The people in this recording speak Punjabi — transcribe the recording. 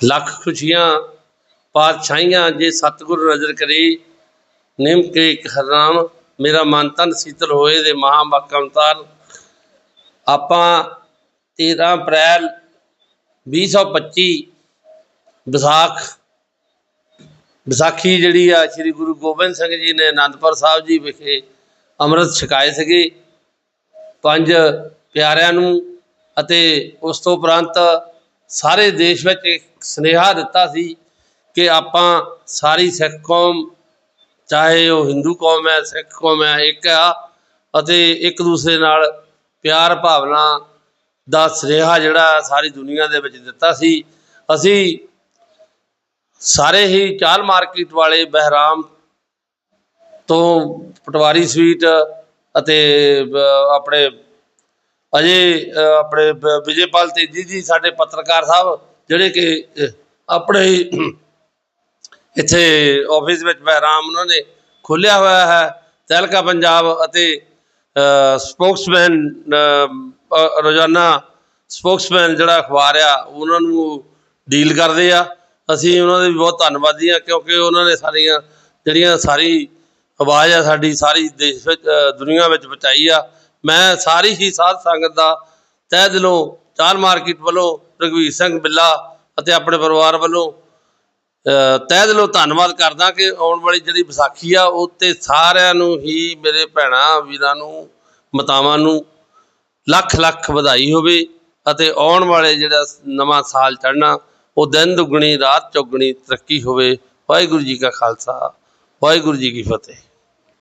ਲੱਖ ਖੁਸ਼ੀਆਂ, ਪਾਤਸ਼ਾਹੀਆਂ ਜੇ ਸਤਿਗੁਰ ਨਜ਼ਰ ਕਰੇ, ਨਿਮ ਕੇ ਇੱਕ ਹਰਨਾਮ, ਮੇਰਾ ਮਨ ਤਨ ਸੀਤਲ ਹੋਏ ਦੇ ਮਹਾ ਬਕੰਤਾਰ ਆਪਾਂ 13 ਅਪ੍ਰੈਲ 2025 ਵਿਸਾਖ, ਵਿਸਾਖੀ ਜਿਹੜੀ ਆ ਸ੍ਰੀ ਗੁਰੂ ਗੋਬਿੰਦ ਸਿੰਘ ਜੀ ਨੇ ਆਨੰਦਪੁਰ ਸਾਹਿਬ ਜੀ ਵਿਖੇ ਅੰਮ੍ਰਿਤ ਛਕਾਏ ਸੀਗੇ। ਪੰਜ ਪਿਆਰਿਆਂ ਨੂੰ ਅਤੇ ਉਸ ਤੋਂ ਉਪਰੰਤ ਸਾਰੇ ਦੇਸ਼ ਵਿੱਚ ਇੱਕ ਸੁਨੇਹਾ ਦਿੱਤਾ ਸੀ ਕਿ ਆਪਾਂ ਸਾਰੀ ਸਿੱਖ ਕੌਮ, ਚਾਹੇ ਉਹ ਹਿੰਦੂ ਕੌਮ ਹੈ, ਸਿੱਖ ਕੌਮ ਹੈ, ਇੱਕ ਆ ਅਤੇ ਇੱਕ ਦੂਸਰੇ ਨਾਲ ਪਿਆਰ ਭਾਵਨਾ ਦਾ ਸੁਨੇਹਾ ਜਿਹੜਾ ਸਾਰੀ ਦੁਨੀਆ ਦੇ ਵਿੱਚ ਦਿੱਤਾ ਸੀ। ਅਸੀਂ ਸਾਰੇ ਹੀ ਚਾਲ ਮਾਰਕੀਟ ਵਾਲੇ ਬਹਿਰਾਮ ਤੋਂ ਪਟਵਾਰੀ ਸਵੀਟ ਅਤੇ ਆਪਣੇ ਅਜੇ ਆਪਣੇ ਬ- ਵਿਜੇਪਾਲ ਤੇਜੀ ਜੀ ਸਾਡੇ ਪੱਤਰਕਾਰ ਸਾਹਿਬ, ਜਿਹੜੇ ਕਿ ਆਪਣੇ ਇੱਥੇ ਆਫਿਸ ਵਿੱਚ ਬਹਿਰਾਮ ਉਹਨਾਂ ਨੇ ਖੋਲ੍ਹਿਆ ਹੋਇਆ ਹੈ, ਤਹਿਲਕਾ ਪੰਜਾਬ ਅਤੇ ਸਪੋਕਸਮੈਨ ਰੋਜ਼ਾਨਾ ਸਪੋਕਸਮੈਨ ਜਿਹੜਾ ਅਖਬਾਰ ਆ, ਉਹਨਾਂ ਨੂੰ ਡੀਲ ਕਰਦੇ ਆ। ਅਸੀਂ ਉਹਨਾਂ ਦੇ ਵੀ ਬਹੁਤ ਧੰਨਵਾਦੀ ਆ ਕਿਉਂਕਿ ਉਹਨਾਂ ਨੇ ਸਾਰੀਆਂ ਜਿਹੜੀਆਂ ਸਾਰੀ ਆਵਾਜ਼ ਆ ਸਾਡੀ, ਸਾਰੀ ਦੇਸ਼ ਵਿੱਚ ਦੁਨੀਆ ਵਿੱਚ ਪਹੁੰਚਾਈ ਆ। ਮੈਂ ਸਾਰੀ ਹੀ ਸਾਧ ਸੰਗਤ ਦਾ ਤਹਿ ਦਿਲੋਂ ਚਾਰ ਮਾਰਕੀਟ ਵੱਲੋਂ, ਰਘਵੀਰ ਸਿੰਘ ਬਿੱਲਾ ਅਤੇ ਆਪਣੇ ਪਰਿਵਾਰ ਵੱਲੋਂ ਤਹਿ ਦਿਲੋਂ ਧੰਨਵਾਦ ਕਰਦਾ ਕਿ ਆਉਣ ਵਾਲੀ ਜਿਹੜੀ ਵਿਸਾਖੀ ਆ, ਉਹ 'ਤੇ ਸਾਰਿਆਂ ਨੂੰ ਹੀ ਮੇਰੇ ਭੈਣਾਂ, ਵੀਰਾਂ ਨੂੰ, ਮਾਤਾਵਾਂ ਨੂੰ ਲੱਖ ਲੱਖ ਵਧਾਈ ਹੋਵੇ ਅਤੇ ਆਉਣ ਵਾਲੇ ਜਿਹੜਾ ਨਵਾਂ ਸਾਲ ਚੜ੍ਹਨਾ, ਉਹ ਦਿਨ ਦੁੱਗਣੀ, ਰਾਤ ਚੌਗਣੀ ਤਰੱਕੀ ਹੋਵੇ। ਵਾਹਿਗੁਰੂ ਜੀ ਕਾ ਖਾਲਸਾ, ਵਾਹਿਗੁਰੂ ਜੀ ਕੀ ਫਤਿਹ।